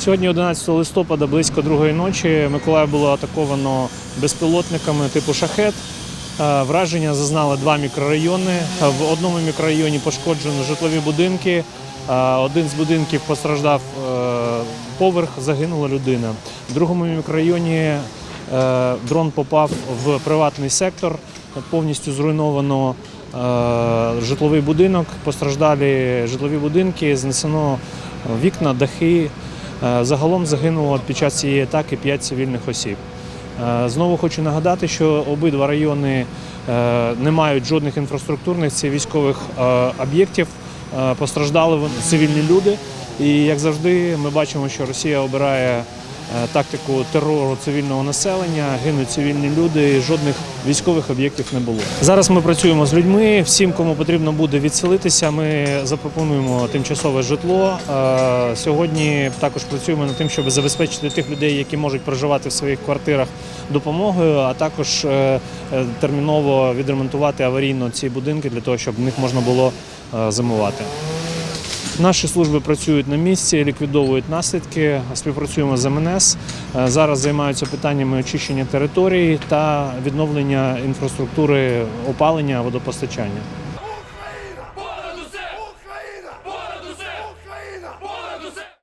Сьогодні, 11 листопада, близько другої ночі, Миколаїв було атаковано безпілотниками типу шахет. Е, Враження зазнали два мікрорайони. Е, В одному мікрорайоні пошкоджені житлові будинки. Е, Один з будинків постраждав поверх, загинула людина. В другому мікрорайоні дрон попав в приватний сектор, повністю зруйновано житловий будинок, постраждалі житлові будинки, знесено вікна, дахи. Е, Загалом загинуло під час цієї атаки 5 цивільних осіб. Е, Знову хочу нагадати, що обидва райони е, не мають жодних інфраструктурних чи військових об'єктів. Постраждали цивільні люди. І як завжди, ми бачимо, що Росія обирає тактику терору цивільного населення, гинуть цивільні люди, і жодних військових об'єктів не було. Зараз ми працюємо з людьми. Всім, кому потрібно буде відселитися, ми запропонуємо тимчасове житло. Е, Сьогодні також працюємо над тим, щоб забезпечити тих людей, які можуть проживати в своїх квартирах допомогою, а також е, е, терміново відремонтувати аварійно ці будинки для того, щоб в них можна було е, зимувати. Наші служби працюють на місці, ліквідовують наслідки, співпрацюємо з МНС. Е, Зараз займаються питаннями очищення території та відновлення інфраструктури опалення, водопостачання.